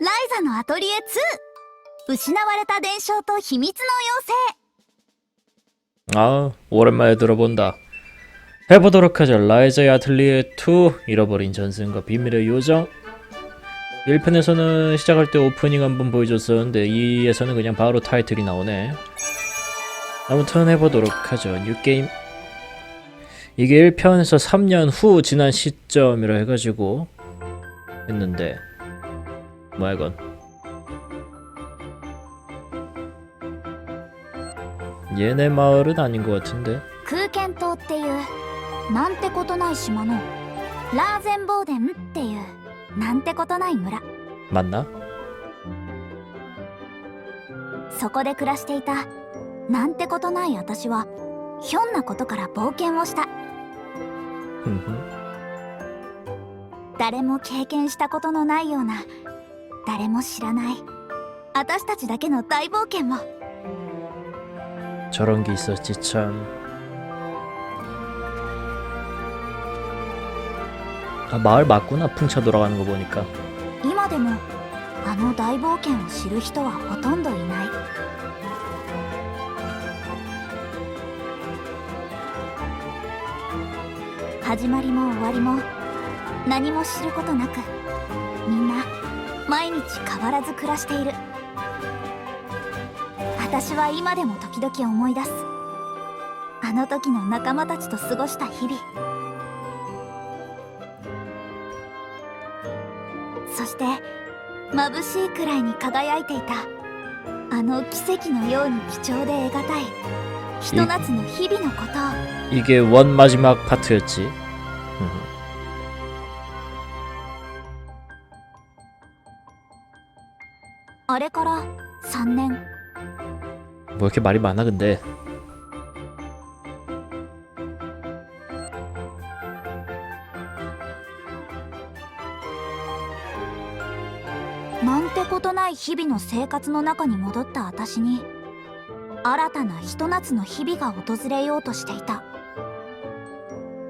ライザのアトリエ2失われた伝承と秘密の妖精 아, 오랜만에 들어본다. 해보도록 하죠. 라이저의 아틀리에 2 잃어버린 전승과 비밀의 요정 1편에서는 시작할 때 오프닝 한번 보여줬었는데 2에서는 그냥 바로 타이틀이 나오네. 아무튼 해보도록 하죠. 뉴게임 이게 1편에서 3년 후 지난 시점이라 해가지고 했는데 뭐야 이건 얘네 마을은 아닌 것 같은데 空間島っていうなんてことない島のラーゼンボーデンっていうなんてことない村 맞나? そこで暮らしていたなんてことない私はひょんなことから冒険をした 흠흠. 誰も経験したことのないような 誰も知らない私たちだけの大冒険を 저런 게 있었지 참. 아 마을 맞구나 풍차 돌아가는 거 보니까. 今でもあの大冒険を知る人はほとんどいない始まりも終わりも何も知ることなくみんな 毎日変わらず暮らしている私は今でも時々思い出すあの時の仲間たちと過ごした日々そして眩しいくらいに輝いていたあの奇跡のように貴重で得難いひと夏の日々のことを 이게 원 마지막 파트였지. あれから3年 뭐 이렇게 말이 많아 근데. なんてことない日々の生活の中に戻った私に新たなひと夏の日々が訪れようとしていた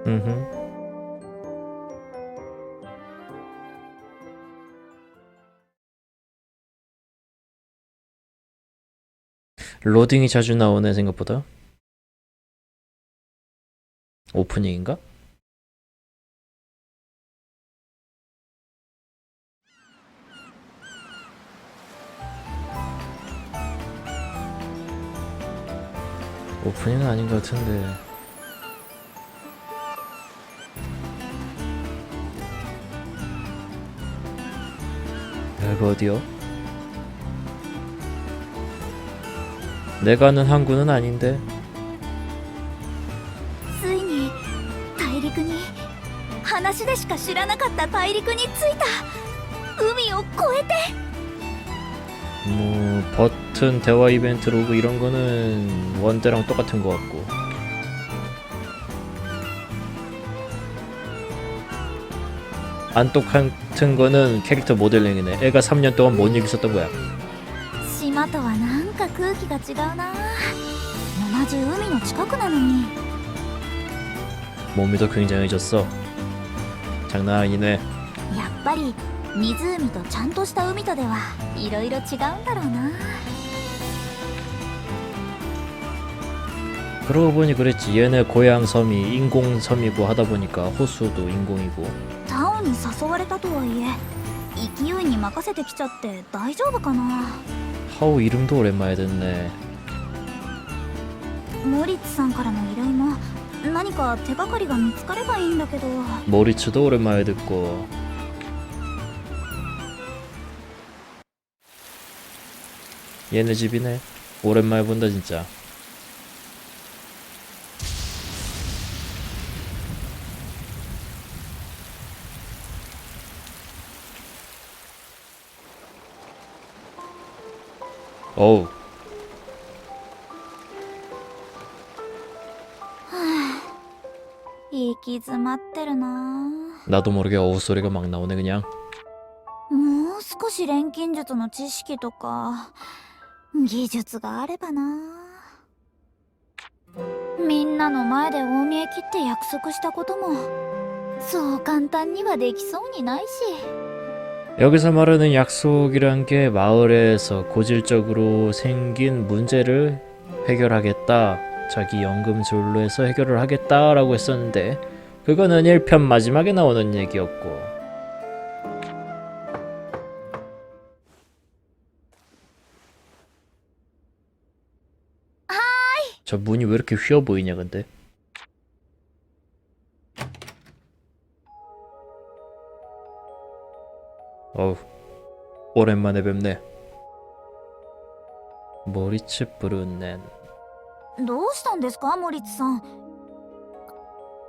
흠흠. 로딩이 자주 나오네 생각보다. 오프닝인가? 오프닝은 아닌 것 같은데. 여기 어디요? 내가 아는 항구는 아닌데 ついに大陸に話でしか知らなかった大陸に着いた海を越えて 뭐 버튼 대화 이벤트 로그 이런 거는 원대랑 똑같은 것 같고 안 똑같은 거는 캐릭터 모델링이네 애가 3년 동안 뭔 얘기 썼던 거야 島とはなんか空気が違うな同じ海の近くなのに 몸이 더 굉장해졌어 장난 아니네 やっぱり湖とちゃんとした海とではいろいろ違うんだろうな 그러고 보니 그랬지 얘네 고향 섬이 인공 섬이고 하다 보니까 호수도 인공이고 タオに誘われたとはいえ勢いに任せてきちゃって大丈夫かな 하우 이름도 오랜만에 듣네 モリッツさんからの依頼も何か手がかりが見つかればいいんだけど 모리츠도 오랜만에 듣고 얘네 집이네 오랜만에 본다 진짜 어우 行き詰まってるな 나도 모르게 어우 소리가 막 나오네 그냥 もう少し錬金術の知識とか技術があればなみんなの前で大見え切って約束したこともそう簡単にはできそうにないし 여기서 말하는 약속이란 게 마을에서 고질적으로 생긴 문제를 해결하겠다. 자기 연금술로 해서 해결을 하겠다라고 했었는데 그거는 1편 마지막에 나오는 얘기였고. 저 문이 왜 이렇게 휘어 보이냐 근데 어우 오랜만에 뵙네 모리츠 브루넨 どうしたんですかモリッツさん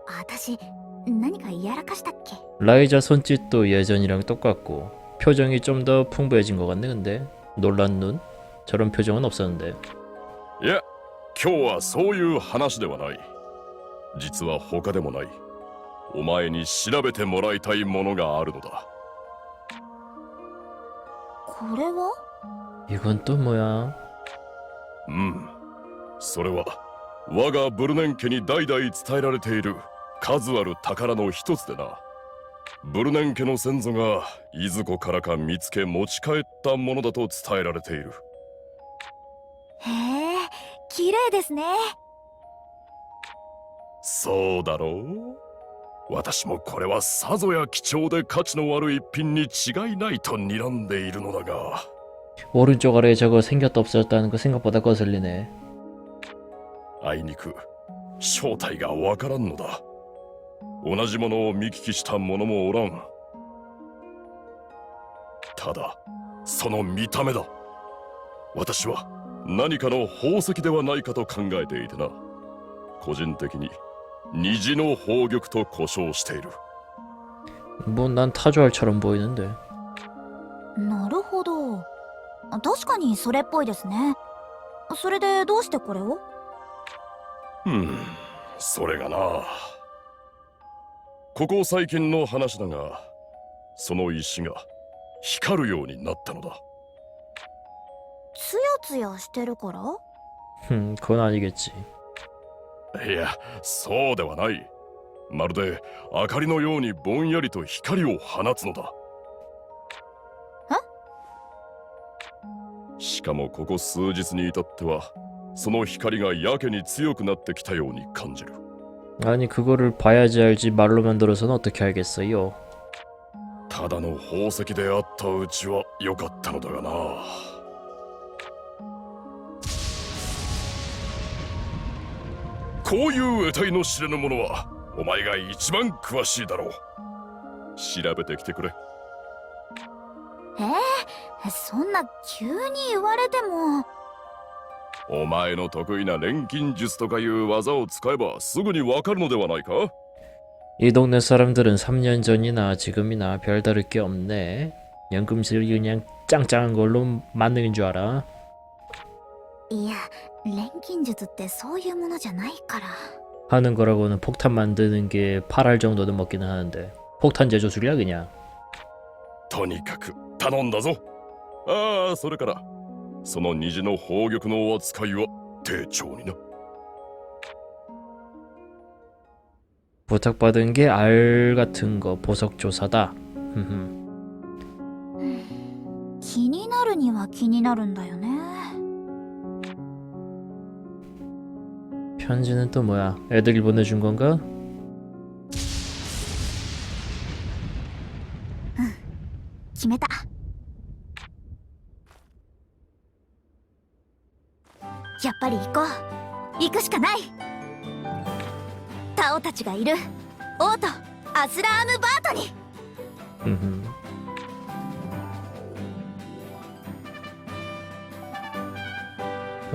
私何かやらかしたっけ 라이자 손짓도 예전이랑 똑같고 표정이 좀 더 풍부해진 것 같네 근데 놀란 눈? 저런 표정은 없었는데 いや今日はそういう話ではない実は他でもないお前に調べてもらいたいものがあるのだ これは 이건 또 뭐야 うんそれは我がブルネン家に代々伝えられている数ある宝の一つでなブルネン家の先祖がいずこからか見つけ持ち帰ったものだと伝えられているへえ綺麗ですねそうだろう 私もこれはさぞや貴重で価値のある一品に違いないと睨んでいるのだが 오른쪽 아래에 저거 생겼다 없어졌다는 거 생각보다 거슬리네 あいにく正体がわからんのだ同じものを見聞きした者もおらんただその見た目だ私は何かの宝石ではないかと考えていてな個人的に 虹の宝玉と呼称している 뭐 난 타조알처럼 보이는데 なるほど確かにそれっぽいですねそれでどうしてこれをうんそれがなここ最近の話だがその石が光るようになったのだツヤツヤしてるから 흠 그건 아니겠지 いやそうではないまるで明かりのようにぼんやりと光を放つのだしかもここ数日に至ってはその光がやけに強くなってきたように感じる 아니 그거를 봐야지 알지 말로만 들어서는 어떻게 알겠어요 ただの宝石であったうちは良かったのだがな こういう得体の知れぬものはお前が一番詳しいだろう調べてきてくれえー、そんな急に言われてもお前の得意な錬金術とかいう技を使えばすぐにわかるのではないか 이 동네 사람들은 3년 전이나 지금이나 별다를 게 없네 연금술 그냥 짱짱한 걸로 만드는 줄 알아 いや錬金術ってそういうものじゃないから 하는 거라고는 폭탄 만드는 게 8알 정도는 먹기는 하는데 폭탄 제조술이야 그냥 とにかく頼んだぞああそれからその虹の宝玉の扱いは丁重にな 부탁받은 게 알 같은 거 보석 조사다 흠흠 気になるには気になるんだよね 편지는 또 뭐야 애들이 보내준 건가? 決めたやっぱり行こう行くしかないタオたちがいる王とアスラームバートに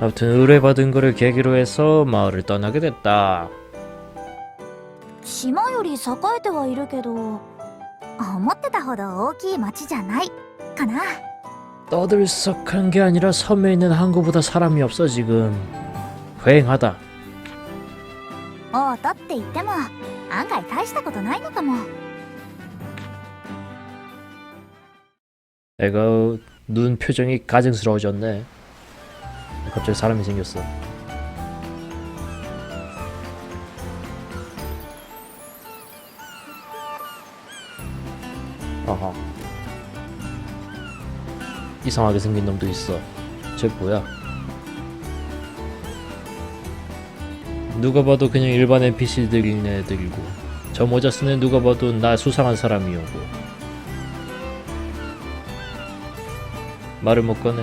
아무튼 의뢰받은 거를 계기로 해서 마을을 떠나게 됐다 島より栄えてはいるけど思ってたほど大きい町じゃないかな 떠들썩한 게 아니라 섬에 있는 항구보다 사람이 없어 지금 휑하다 王都って言っても案外大したことないのかも 애가 눈 표정이 가증스러워졌네 갑자기 사람이 생겼어 아하 이상하게 생긴 놈도 있어. 쟤 뭐야? 누가 봐도 그냥 일반 NPC들인 애들이고 저 모자 쓴애 누가 봐도 나 수상한 사람이오고 말을 못 꺼내.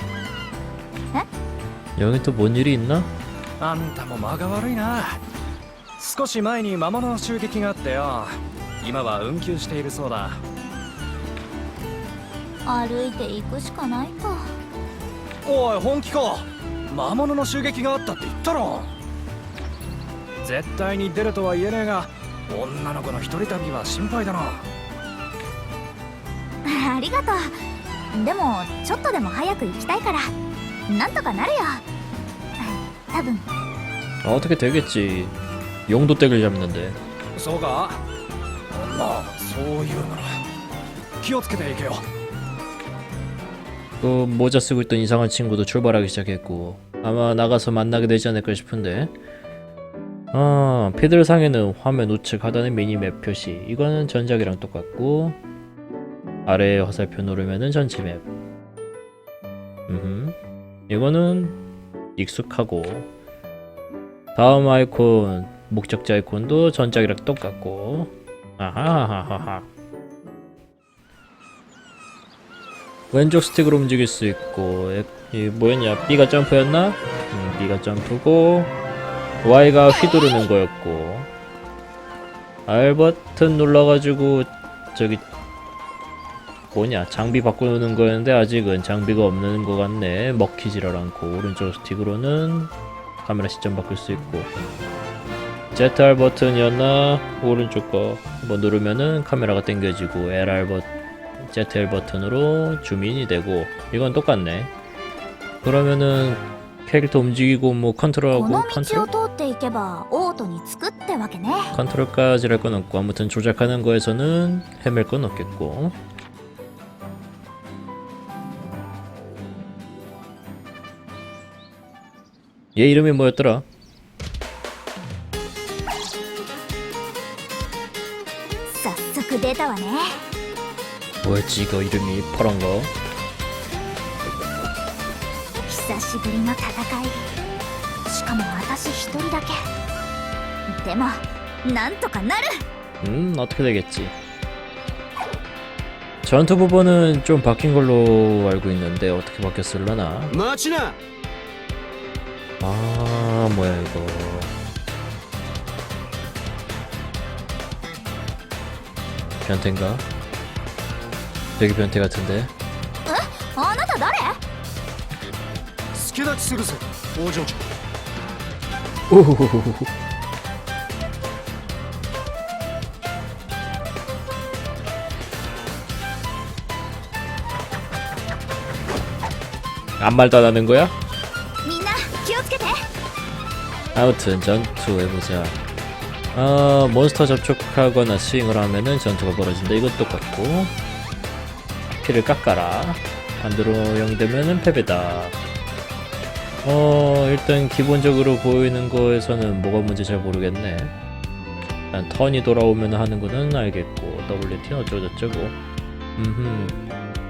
여기 또 뭔 일이 있나? あんたも間が悪いな少し前に魔物の襲撃があってよ今は運休しているそうだ歩いて行くしかないかおい本気か魔物の襲撃があったって言ったろ絶対に出るとは言えねえが女の子の一人旅は心配だなありがとうでもちょっとでも早く行きたいから なんとかなるよ多分 아, 어떻게 되겠지. 용도 댁을 잡는데. そうかまあそういうなら気をつけていけよ 그 모자 쓰고 있던 이상한 친구도 출발하기 시작했고 아마 나가서 만나게 되지 않을까 싶은데 아 피들상에는 화면 우측 하단의 미니맵 표시 이거는 전작이랑 똑같고 아래에 화살표 누르면은 전체 맵 음, 이거는 익숙하고 다음 아이콘 목적지 아이콘도 전작이랑 똑같고. 아하하하하. 왼쪽 스틱으로 움직일 수 있고 에- 이 뭐였냐? B가 점프였나? 음, B가 점프고 Y가 휘두르는 거였고. R 버튼 눌러가지고 저기 뭐냐? 장비 바꾸는 거였는데 아직은 장비가 없는 것 같네. 먹히지를 않고. 오른쪽 스틱으로는 카메라 시점 바꿀 수 있고. ZR 버튼이었나? 오른쪽 거. 한번 누르면은 카메라가 당겨지고 LR 버 ZL 버튼으로 주민이 되고. 이건 똑같네. 그러면은 캐릭터 움직이고 뭐 컨트롤하고 컨트롤까지 할건 없고. 아무튼 조작하는 거에서는 헤맬 건 없겠고. 얘 이름이 뭐였더라? 뭐였지 이거 이름이 파란 거? 음 어떻게 되겠지? 전투 부분은 좀 바뀐 걸로 알고 있는데 어떻게 바뀌었을라나? 마치나 아 뭐야 이거 변태인가? 되게 변태 같은데 あなた誰助立ちするぜ王女長 오호호호호 아무 말도 안 하는 거야? 아무튼 전투해보자. 어, 몬스터 접촉하거나 스윙을 하면은 전투가 벌어진다. 이것 똑같고. 피를 깎아라. 반대로 0되면은 패배다. 어 일단 기본적으로 보이는 거에서는 뭐가 뭔지 잘 모르겠네. 일단 턴이 돌아오면 하는 거는 알겠고 WT는 어쩌고저쩌고. 음흠.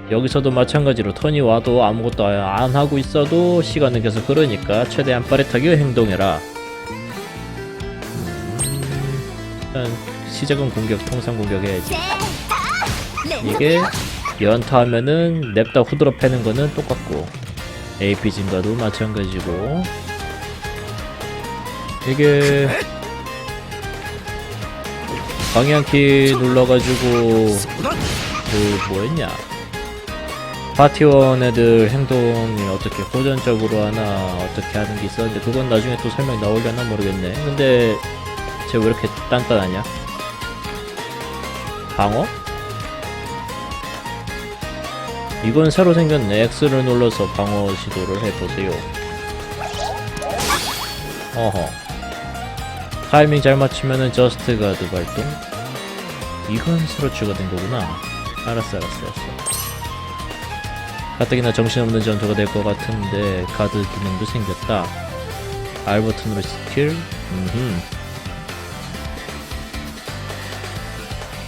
여기서도 마찬가지로 턴이 와도 아무것도 안 하고 있어도 시간은 계속 그러니까 최대한 빠릿하게 행동해라. 일단 시작은 공격, 통상 공격 해야지. 네, 아, 네, 이게 네, 연타하면은 냅다 후드로 패는 거는 똑같고 AP 증가도 마찬가지고. 이게 방향키 눌러가지고 그 뭐였냐? 파티원 애들 행동이 어떻게 호전적으로 하나 어떻게 하는 게 있었는데 그건 나중에 또 설명 나오려나 모르겠네. 근데 쟤왜 이렇게 단단하냐? 방어? 이건 새로 생겼네. X를 눌러서 방어 시도를 해보세요. 어허. 타이밍 잘 맞추면은 저스트 가드 발동? 이건 새로 추가된 거구나. 알았어 알았어 알았어. 가뜩이나 정신없는 전투가 될 것 같은데 가드 기능도 생겼다. R 버튼으로 스킬? 음흠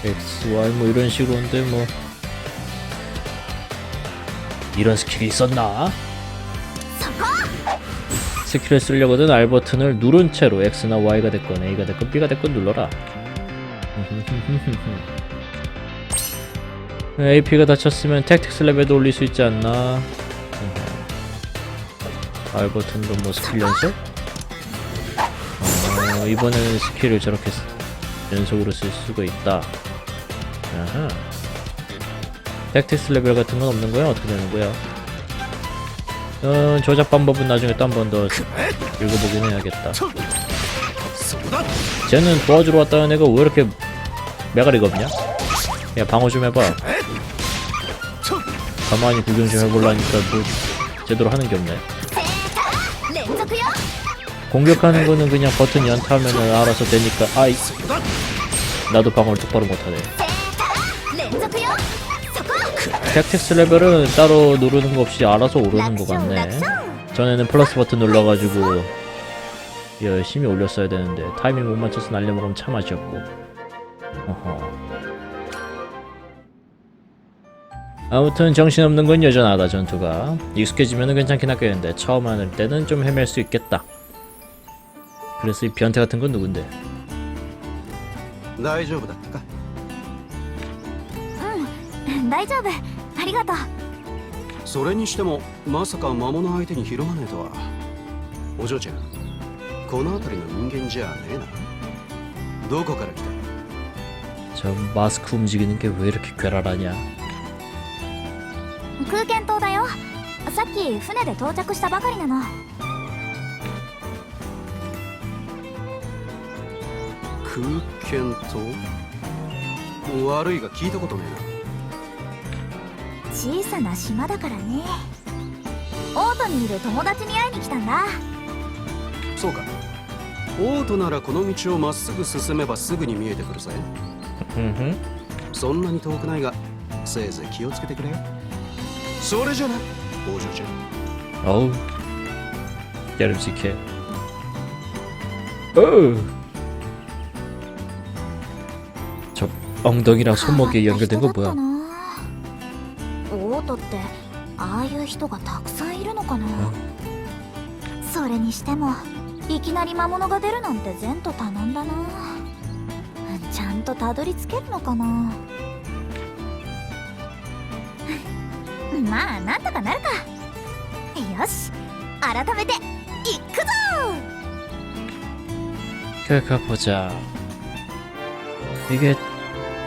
X, Y 뭐 이런 식으로인데 뭐 이런 스킬이 있었나? 스킬을 쓰려거든 R 버튼을 누른 채로 X나 Y가 됐건 A가 됐건 B가 됐건 눌러라 AP가 다쳤으면 택틱스 레벨도 올릴 수 있지 않나? R 버튼도 뭐 스킬 연속? 어, 이번에는 스킬을 저렇게 쓰- 연속으로 쓸 수가 있다. 아하. 덱텍스 레벨 같은 건 없는 거야? 어떻게 되는 거야? 음, 저작 방법은 나중에 또 한 번 더 읽어보긴 해야겠다. 쟤는 도와주러 왔다는 애가 왜 이렇게 매가리가 없냐? 야 방어 좀 해봐. 가만히 구경 좀 해볼라니까 뭐 제대로 하는 게 없네. 공격하는 거는 그냥 버튼 연타하면 알아서 되니까 아이 나도 방어를 똑바로 못하네. 대학텍스 레벨은 따로 누르는 거 없이 알아서 오르는 거 같네 전에는 플러스 버튼 눌러가지고 열심히 올렸어야 되는데 타이밍 못 맞춰서 날려먹으면 참 아쉬웠고 어허. 아무튼 정신없는 건 여전하다 전투가 익숙해지면 괜찮긴 하겠는데 처음 하는 때는 좀 헤맬 수 있겠다 그래서 이 변태 같은 건 누군데? 나이저브다. 응, 나이저브. ありがとうそれにしてもまさか魔物相手にひるまねえとはお嬢ちゃんこの辺りの人間じゃねえなどこから来た 저 마스크 움직이는 게 왜 이렇게 괴랄하냐 空間島だよさっき船で到着したばかりなの空間島悪いが聞いたことね 小さな島だからねオートにいる友達に会いに来たんだえなそうかオートならこの道をまっすぐ進めばすぐに見えてくるぜ 흠흠 そんなに遠くないがせいぜい気をつけてくれよそれじゃなお嬢ちゃん 어우 야름직해 어우 저 엉덩이랑 손목이 연결된 거 뭐야 ああいう人がたくさんいるのかなそれにしてもいきなり魔物が出るなんて前途頼んだなちゃんとたどり着けるのかなまあなんとかなるかよし改めて行くぞ 그가 보자 이게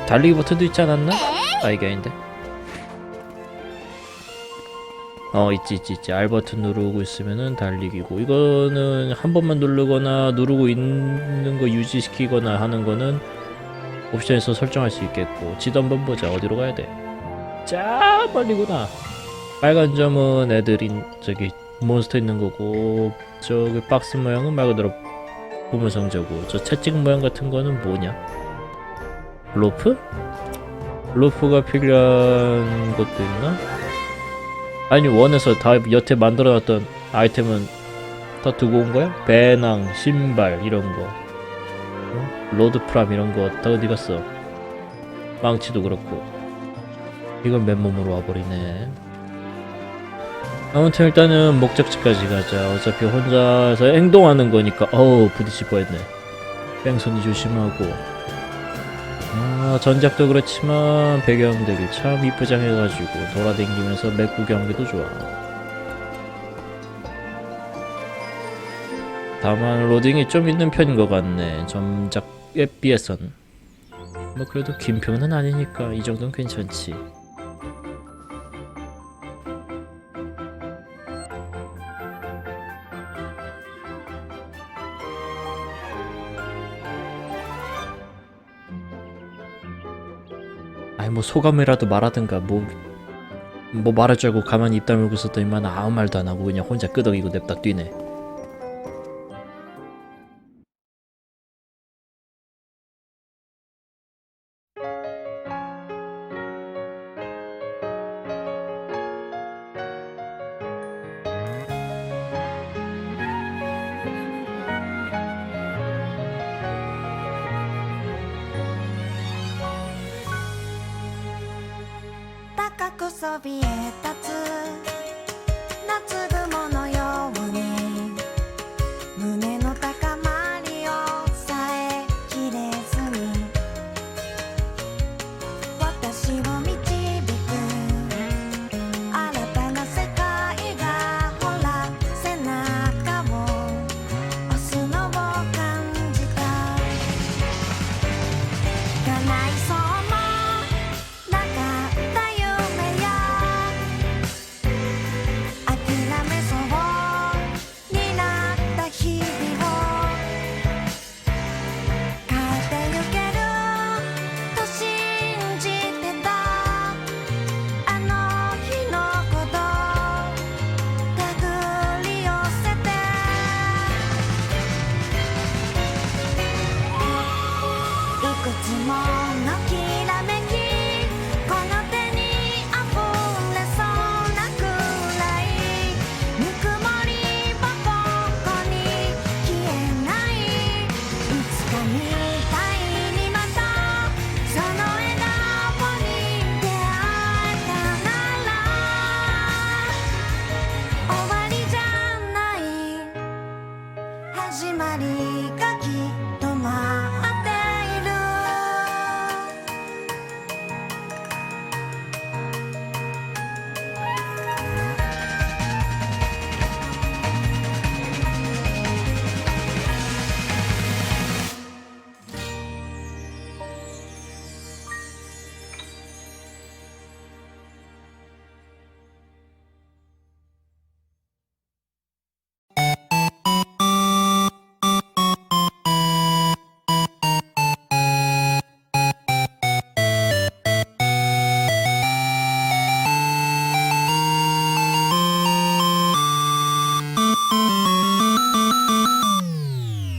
달리기 버튼도 있지 않았나? 아 이게 아닌데 어 있지 있지 있지 R 버튼 누르고 있으면은 달리기고 이거는 한 번만 누르거나 누르고 있는 거 유지시키거나 하는 거는 옵션에서 설정할 수 있겠고 지도 한번 보자 어디로 가야 돼? 자 멀리구나 빨간 점은 애들이 저기 몬스터 있는 거고 저기 박스 모양은 말 그대로 보물 상자고 저 채찍 모양 같은 거는 뭐냐? 로프? 로프가 필요한 것도 있나? 아니 원에서 다 여태 만들어놨던 아이템은 다 두고 온 거야? 배낭, 신발 이런 거. 어? 로드 프람 이런 거 다 어디 갔어? 망치도 그렇고. 이건 맨몸으로 와버리네. 아무튼 일단은 목적지까지 가자. 어차피 혼자서 행동하는 거니까. 어우 부딪힐 뻔했네. 뺑소니 조심하고 아, 전작도 그렇지만 배경들이 참 이쁘장해가지고 돌아다니면서 맵 구경하기도 좋아. 다만 로딩이 좀 있는 편인 것 같네. 전작에 비해선. 뭐 그래도 긴 편은 아니니까 이 정도는 괜찮지. 아이 뭐 소감이라도 말하든가 뭐, 뭐 말하자고 가만히 입 다물고 있었더니만 아무 말도 안 하고 그냥 혼자 끄덕이고 냅다 뛰네. こそびえ立つ夏